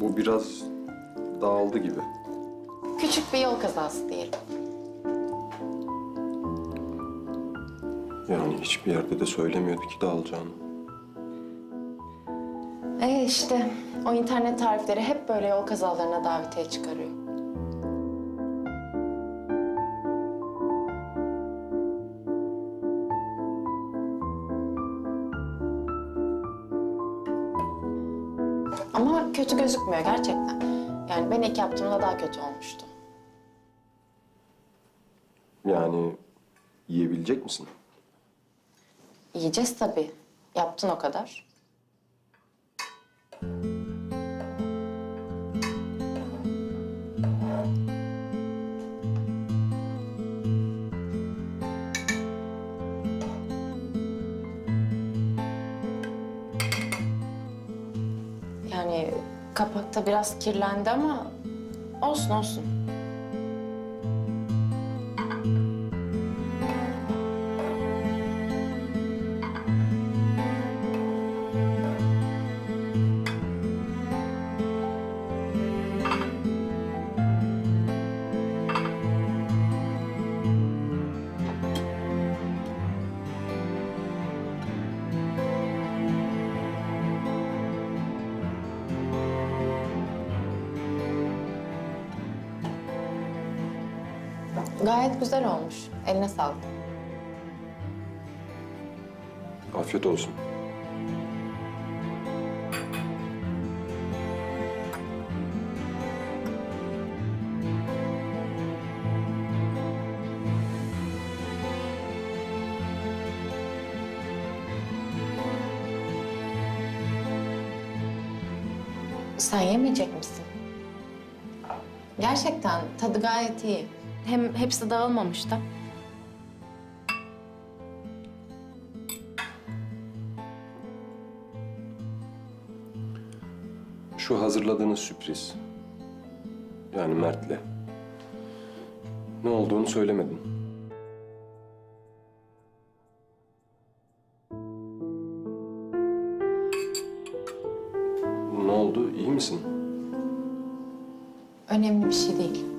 Bu biraz dağıldı gibi. Küçük bir yol kazası diyelim. Yani hiçbir yerde de söylemiyordu ki dağılacağını. E işte o internet tarifleri hep böyle yol kazalarına davetiye çıkarıyor. Ama kötü gözükmüyor gerçekten. Yani ben ilk yaptığımda daha kötü olmuştu. Yani yiyebilecek misin? Yiyeceğiz tabii. Yaptın o kadar. Kapakta biraz kirlendi ama olsun olsun. Gayet güzel olmuş. Eline sağlık. Afiyet olsun. Sen yemeyecek misin? Gerçekten tadı gayet iyi. Hem hepsi dağılmamış da. Şu hazırladığınız sürpriz. Yani Mert'le. Ne olduğunu söylemedin. Ne oldu? İyi misin? Önemli bir şey değil.